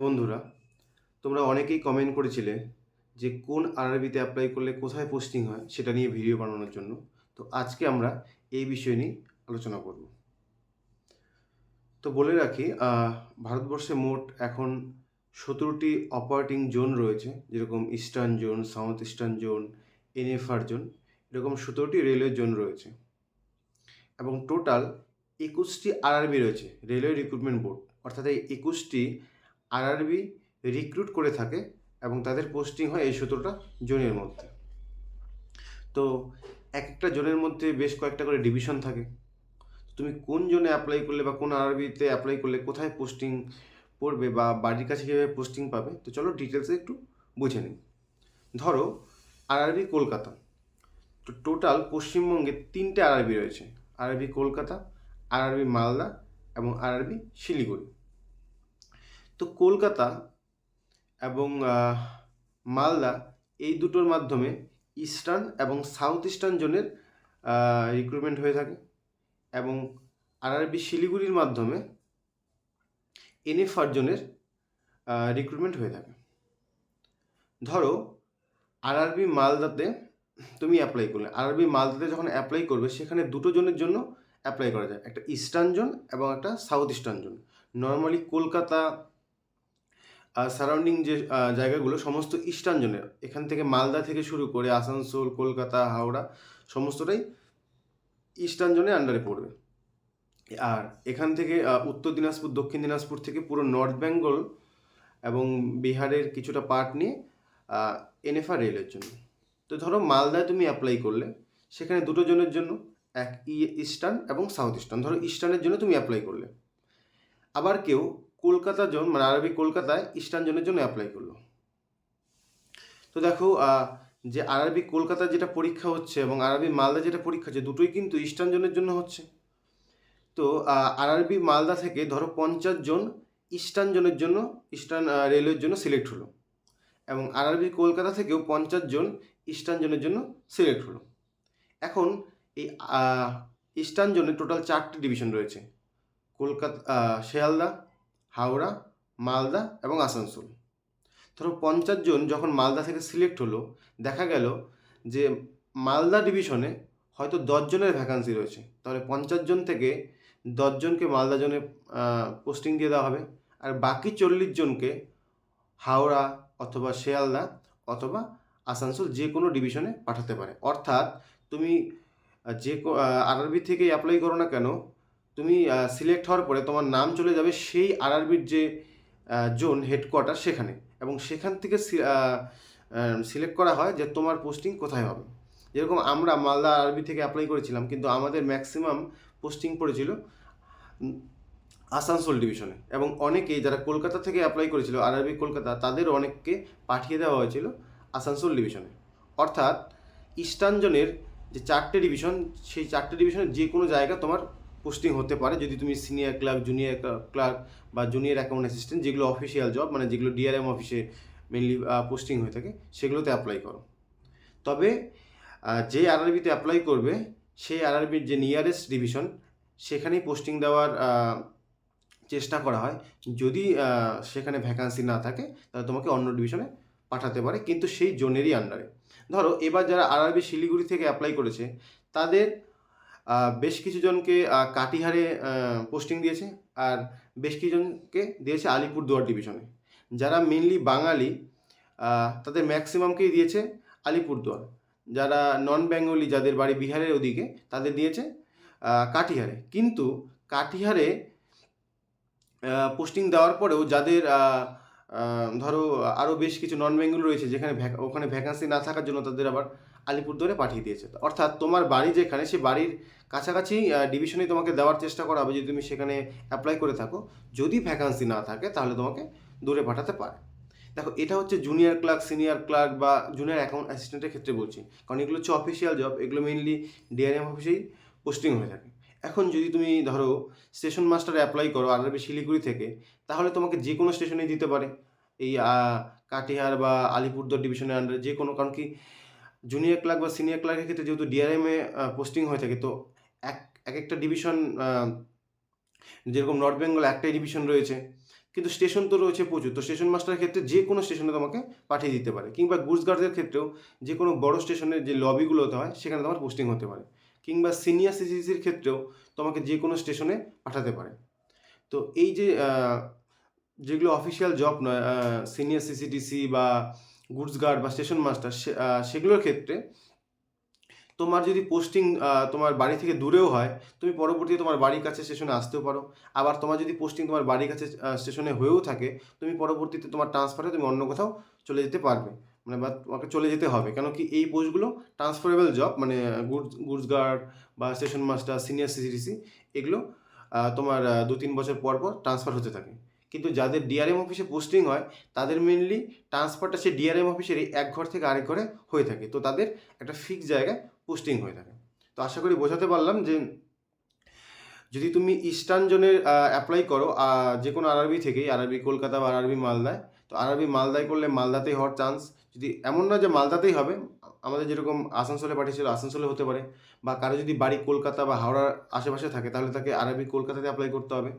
বন্ধুরা, তোমরা অনেকেই কমেন্ট করেছিলে যে কোন আরআরবিতে অ্যাপ্লাই করলে কোথায় পোস্টিং হয় সেটা নিয়ে ভিডিও বানানোর জন্য। তো আজকে আমরা এই বিষয় নিয়ে আলোচনা করব। তো বলে রাখি ভারতবর্ষে মোট এখন সতেরোটি অপারেটিং জোন রয়েছে, যেরকম eastern zone south eastern zone NFR zone এরকম সতেরোটি রেলওয়ে জোন রয়েছে। এবং টোটাল একুশটি আরআরবি রয়েছে রেলওয়ে রিক্রুটমেন্ট বোর্ড অর্থাৎ এই একুশটি আরআরবি রিক্রুট করে থাকে এবং তাদের পোস্টিং হয় এই সতেরোটা জোনের মধ্যে। তো এক একটা জোনের মধ্যে বেশ কয়েকটা করে ডিভিশন থাকে। তুমি কোন জোনে অ্যাপ্লাই করলে বা কোন আরআরবিতে অ্যাপ্লাই করলে কোথায় পোস্টিং পড়বে বা বাড়ির কাছে কীভাবে পোস্টিং পাবে, তো চলো ডিটেলসে একটু বুঝে নিই। ধরো আরআরবি কলকাতা। তো টোটাল পশ্চিমবঙ্গে তিনটে আরআরবি রয়েছে। আরআরবি কলকাতা, আরআরবি মালদা এবং আরআরবি শিলিগুড়ি। তো কলকাতা এবং মালদা এই দুটোর মাধ্যমে ইস্টার্ন এবং সাউথ ইস্টার্ন জোনের রিক্রুটমেন্ট হয়ে থাকে এবং আরআরবি শিলিগুড়ির মাধ্যমে এনএফআর জোনের রিক্রুটমেন্ট হয়ে থাকে। ধরো আরআরবি মালদাতে তুমি অ্যাপ্লাই করলে, আরআরবি মালদাতে যখন অ্যাপ্লাই করবে সেখানে দুটো জনের জন্য অ্যাপ্লাই করা যায়, একটা ইস্টার্ন জোন এবং একটা south eastern zone. Normally Kolkata surrounding যে জায়গাগুলো সমস্ত ইস্টার্ন জোনের এখান থেকে মালদা থেকে শুরু করে আসানসোল, কলকাতা, হাওড়া, সমস্তটাই ইস্টার্ন জোনের আন্ডারে পড়বে। আর এখান থেকে উত্তর দিনাজপুর, দক্ষিণ দিনাজপুর থেকে পুরো নর্থ বেঙ্গল এবং বিহারের কিছুটা পার্ট নিয়ে এনএফআর রেলের জন্য। তো ধরো মালদায় তুমি অ্যাপ্লাই করলে, সেখানে দুটো জনের জন্য, এক ইস্টার্ন এবং সাউথ ইস্টার্ন ধরো ইস্টার্নের জন্য তুমি অ্যাপ্লাই করলে। আবার কেউ কলকাতা জোন মানে আরবি কলকাতায় ইস্টার্ন জোনের জন্য অ্যাপ্লাই করল। তো দেখো যে আরবি কলকাতা যেটা পরীক্ষা হচ্ছে এবং আরবি মালদা যেটা পরীক্ষা হচ্ছে, দুটোই কিন্তু ইস্টার্ন জোনের জন্য হচ্ছে। তো আরআরবি মালদা থেকে ধরো পঞ্চাশ জন ইস্টার্ন জোনের জন্য, ইস্টার্ন রেলওয়ের জন্য সিলেক্ট হলো। এবং আরআরবি কলকাতা থেকেও পঞ্চাশ জন ইস্টার্ন জোনের জন্য সিলেক্ট হলো। এখন এই ইস্টার্ন জোনে টোটাল চারটি ডিভিশন রয়েছে। কলকাতা শিয়ালদা হাওড়া, মালদা এবং আসানসোল। ধরো পঞ্চাশ জন যখন মালদা থেকে সিলেক্ট হলো, দেখা গেল যে মালদা ডিভিশনে হয়তো দশজনের ভ্যাকান্সি রয়েছে। তাহলে পঞ্চাশ জন থেকে দশজনকে মালদা জোনে পোস্টিং দিয়ে দেওয়া হবে। আর বাকি চল্লিশ জনকে হাওড়া অথবা শিয়ালদা অথবা আসানসোল যে কোনো ডিভিশনে পাঠাতে পারে। অর্থাৎ তুমি যে আরআরবি থেকে অ্যাপ্লাই করো না কেন তুমি সিলেক্ট হওয়ার পরে তোমার নাম চলে যাবে সেই আরআরবির যে জোন হেডকোয়ার্টার সেখানে। এবং সেখান থেকে সিলেক্ট করা হয় যে তোমার পোস্টিং কোথায় হবে। যেরকম আমরা মালদা আরবি থেকে অ্যাপ্লাই করেছিলাম, কিন্তু আমাদের ম্যাক্সিমাম পোস্টিং পড়েছিল আসানসোল ডিভিশনে এবং অনেকেই যারা কলকাতা থেকে অ্যাপ্লাই করেছিল, আরআরবি কলকাতা তাদের অনেককে পাঠিয়ে দেওয়া হয়েছিল আসানসোল ডিভিশনে অর্থাৎ, ইস্টার্ন জোনের যে চারটে ডিভিশন সেই চারটে ডিভিশনের যে কোনো জায়গা তোমার পোস্টিং হতে পারে। যদি তুমি সিনিয়র ক্লার্ক জুনিয়র ক্লার্ক বা জুনিয়র অ্যাকাউন্ট অ্যাসিস্ট্যান্ট যেগুলো অফিসিয়াল জব মানে যেগুলো ডিআরএম অফিসে মেনলি পোস্টিং হয়ে থাকে, সেগুলোতে অ্যাপ্লাই করো। তবে যে আরআরবিতে অ্যাপ্লাই করবে, সেই আরআরবির যে নিয়ারেস্ট ডিভিশন সেখানেই পোস্টিং দেওয়ার চেষ্টা করা হয়। যদি সেখানে ভ্যাকান্সি না থাকে, তাহলে তোমাকে অন্য ডিভিশনে পাঠাতে পারে, কিন্তু সেই জোনেরই আন্ডারে ধরো, এবার যারা আরআরবি শিলিগুড়ি থেকে অ্যাপ্লাই করেছে, তাদের বেশ কিছু জনকে আহ, কাটিহারে পোস্টিং দিয়েছে আর বেশ কিছুজনকে দিয়েছে আলিপুরদুয়ার ডিভিশনে যারা মেনলি বাঙালি তাদের ম্যাক্সিমামকেই দিয়েছে? আলিপুরদুয়ার। যারা নন বেঙ্গলি যাদের বাড়ি বিহারের ওদিকে তাদের দিয়েছে কাটিহারে। কিন্তু কাটিহারে পোস্টিং দেওয়ার পরেও যাদের ধরো আরও বেশ কিছু নন বেঙ্গল রয়েছে যেখানে ওখানে ভ্যাকান্সি না থাকার জন্য তাদের আবার আলিপুরদুয়ারে পাঠিয়ে দিয়েছে। অর্থাৎ তোমার বাড়ি যেখানে, সে বাড়ির কাছাকাছি ডিভিশনে তোমাকে দেওয়ার চেষ্টা করা হবে যদি তুমি সেখানে অ্যাপ্লাই করে থাকো। যদি ভ্যাকান্সি না থাকে, তাহলে তোমাকে দূরে পাঠাতে পারে। দেখো, এটা হচ্ছে জুনিয়র ক্লার্ক সিনিয়র ক্লার্ক বা জুনিয়র অ্যাকাউন্ট অ্যাসিস্ট্যান্টের ক্ষেত্রে বলছি। কারণ এগুলো হচ্ছে অফিসিয়াল জব এগুলো মেনলি ডিআরএম অফিসেই পোস্টিং হয়ে থাকে। এখন যদি তুমি ধরো স্টেশন মাস্টারে অ্যাপ্লাই করো আরবি শিলিগুড়ি থেকে, তাহলে তোমাকে যে কোনো স্টেশনেই দিতে পারে। এই কাটিহার বা আলিপুরদুয়ার ডিভিশনের আন্ডারে যে কোনো, কারণ কি জুনিয়র ক্লার্ক বা সিনিয়র ক্লার্কের ক্ষেত্রে যেহেতু ডিআরএমে পোস্টিং হয়ে থাকে, তো এক এক একটা ডিভিশন যেরকম নর্থ বেঙ্গল একটাই ডিভিশন রয়েছে, কিন্তু স্টেশন তো রয়েছে প্রচুর, তো স্টেশন মাস্টারের ক্ষেত্রে যে কোনো স্টেশনে তোমাকে পাঠিয়ে দিতে পারে, কিংবা গুডস গার্ডদের ক্ষেত্রেও যে কোনো বড় স্টেশনের যে লবিগুলোতে হয়, সেখানে তোমার পোস্টিং হতে পারে, কিংবা সিনিয়র সিসিসির ক্ষেত্রেও তোমাকে যে কোনো স্টেশনে পাঠাতে পারে। তো এই যে যেগুলো অফিসিয়াল জব নয় সিনিয়র সিসিটিসি বা গুডস গার্ড বা স্টেশন মাস্টার সেগুলোর ক্ষেত্রে তোমার যদি পোস্টিং তোমার বাড়ি থেকে দূরেও হয়, তুমি পরবর্তীতে তোমার বাড়ির কাছে স্টেশনে আসতেও পারো। আবার তোমার যদি পোস্টিং তোমার বাড়ির কাছে স্টেশনে হয়েও থাকে, তুমি পরবর্তীতে তোমার ট্রান্সফারে তুমি অন্য কোথাও চলে যেতে পারবে। মানে বা তোমাকে চলে যেতে হবে। কেন কি এই পোস্টগুলো ট্রান্সফারেবল জব মানে গুডস গুডস গার্ড বা স্টেশন মাস্টার, সিনিয়র সিসিটিসি এগুলো তোমার দু তিন বছর পর পর ট্রান্সফার হতে থাকে। কিন্তু যাদের ডিআরএম অফিসে পোস্টিং হয়, তাদের মেনলি ট্রান্সফারটা সে ডিআরএম অফিসেরই এক ঘর থেকে আরেক ঘরে হয়ে থাকে। তো তাদের একটা ফিক্স জায়গায় পোস্টিং হয়ে থাকে। তো আশা করি বোঝাতে পারলাম যে যদি তুমি ইস্টার্ন জোনের অ্যাপ্লাই করো যে কোনো আরআরবি থেকেই আরআরবি কলকাতা বা আরআরবি মালদায়, তো আরআরবি মালদায় করলে মালদাতেই হওয়ার চান্স যদি এমন না যে মালদাতেই হবে, আমাদের যেরকম আসানসোলে পাঠিয়েছিল, আসানসোলে হতে পারে। বা কারও যদি বাড়ি কলকাতা বা হাওড়ার আশেপাশে থাকে, তাহলে তাকে আরআরবি কলকাতাতে অ্যাপ্লাই করতে হবে।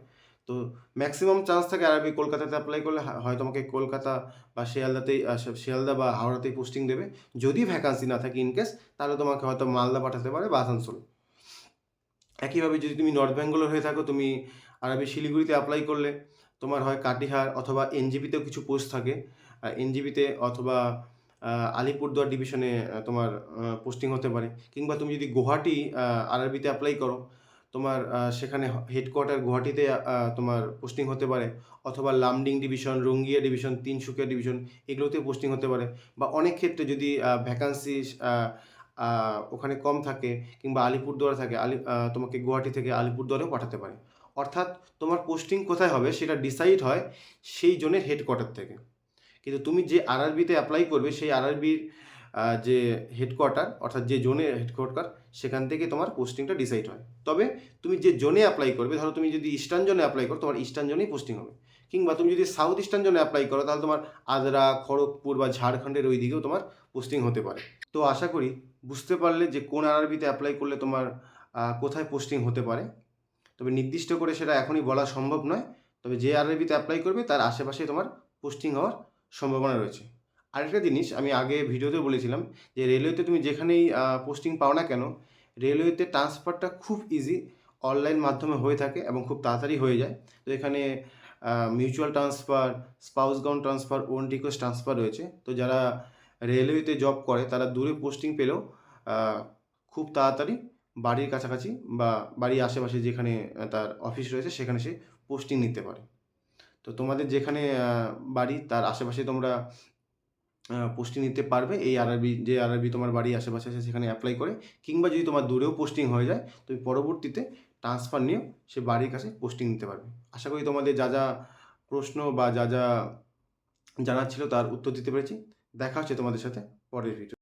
তো ম্যাক্সিমাম চান্স থাকে আরআরবি কলকাতাতে অ্যাপ্লাই করলে হয় তোমাকে কলকাতা বা শিয়ালদাতেই শিয়ালদা বা হাওড়াতেই পোস্টিং দেবে। যদি ভ্যাকান্সি না থাকে ইনকেস তাহলে তোমাকে হয়তো মালদা পাঠাতে পারে বা আসানসোল। একইভাবে যদি তুমি নর্থ বেঙ্গলের হয়ে থাকো, তুমি আরবি শিলিগুড়িতে অ্যাপ্লাই করলে, তোমার হয় কাটিহার অথবা এনজিপিতেও কিছু পোস্ট থাকে। এনজিপিতে অথবা আলিপুরদুয়ার ডিভিশনে তোমার পোস্টিং হতে পারে। কিংবা তুমি যদি গুয়াহাটি আরআরবিতে অ্যাপ্লাই করো তোমার সেখানে হেডকোয়ার্টার গুয়াহাটিতে তোমার পোস্টিং হতে পারে, অথবা Lumding division Rangiya division Tinsukia division এগুলোতে পোস্টিং হতে পারে। বা অনেক ক্ষেত্রে যদি ভ্যাকান্সি ওখানে কম থাকে, কিংবা আলিপুরদুয়ারে থাকে, আলি তোমাকে গুয়াহাটি থেকে আলিপুরদুয়ারেও পাঠাতে পারে। অর্থাৎ তোমার পোস্টিং কোথায় হবে সেটা ডিসাইড হয় সেই জোনের হেডকোয়ার্টার থেকে। কিন্তু তুমি যে আরআরবিতে অ্যাপ্লাই করবে, সেই আরআরবির যে হেডকোয়ার্টার অর্থাৎ যে জোনে হেডকোয়ার্টার সেখান থেকে তোমার পোস্টিংটা ডিসাইড হয়। তবে তুমি যে জোনে অ্যাপ্লাই করবে, ধরো তুমি যদি ইস্টার্ন জোনে অ্যাপ্লাই করো, তোমার ইস্টার্ন জোনেই পোস্টিং হবে। কিংবা তুমি যদি সাউথ ইস্টার্ন জোনে অ্যাপ্লাই করো, তাহলে তোমার আদ্রা, খড়গপুর বা ঝাড়খণ্ডের ওই দিকেও তোমার পোস্টিং হতে পারে। তো আশা করি বুঝতে পারলে যে কোন আরআরবিতে অ্যাপ্লাই করলে তোমার কোথায় পোস্টিং হতে পারে। তবে নির্দিষ্ট করে সেটা এখনই বলা সম্ভব নয়। তবে যে আরআরবিতে অ্যাপ্লাই করবে, তার আশেপাশে তোমার পোস্টিং হওয়ার সম্ভাবনা রয়েছে। আরেকটা জিনিস আমি আগে ভিডিওতে বলেছিলাম যে রেলওয়েতে তুমি যেখানেই পোস্টিং পাও না কেন, রেলওয়েতে ট্রান্সফারটা খুব ইজি অনলাইন মাধ্যমে হয়ে থাকে এবং খুব তাড়াতাড়ি হয়ে যায়। তো এখানে mutual transfer spouse ground transfer own request transfer রয়েছে। তো যারা রেলওয়েতে জব করে, তারা দূরে পোস্টিং পেলেও খুব তাড়াতাড়ি বাড়ির কাছাকাছি বা বাড়ির আশেপাশে যেখানে তার অফিস রয়েছে, সেখানে সে পোস্টিং নিতে পারে। তো তোমাদের যেখানে বাড়ি, তার আশেপাশে তোমরা পোস্টিং নিতে পারবে। এই আরআরবি যে আরআরবি তোমার বাড়ির আশেপাশে আছে, সেখানে অ্যাপ্লাই করে। কিংবা যদি তোমার দূরেও পোস্টিং হয়ে যায়, তুমি পরবর্তীতে ট্রান্সফার নিয়েও সে বাড়ির কাছে পোস্টিং নিতে পারবে। আশা করি তোমাদের যা যা প্রশ্ন বা যা যা জানার ছিল তার উত্তর দিতে পেরেছি। দেখা হচ্ছে তোমাদের সাথে পরের ভিডিও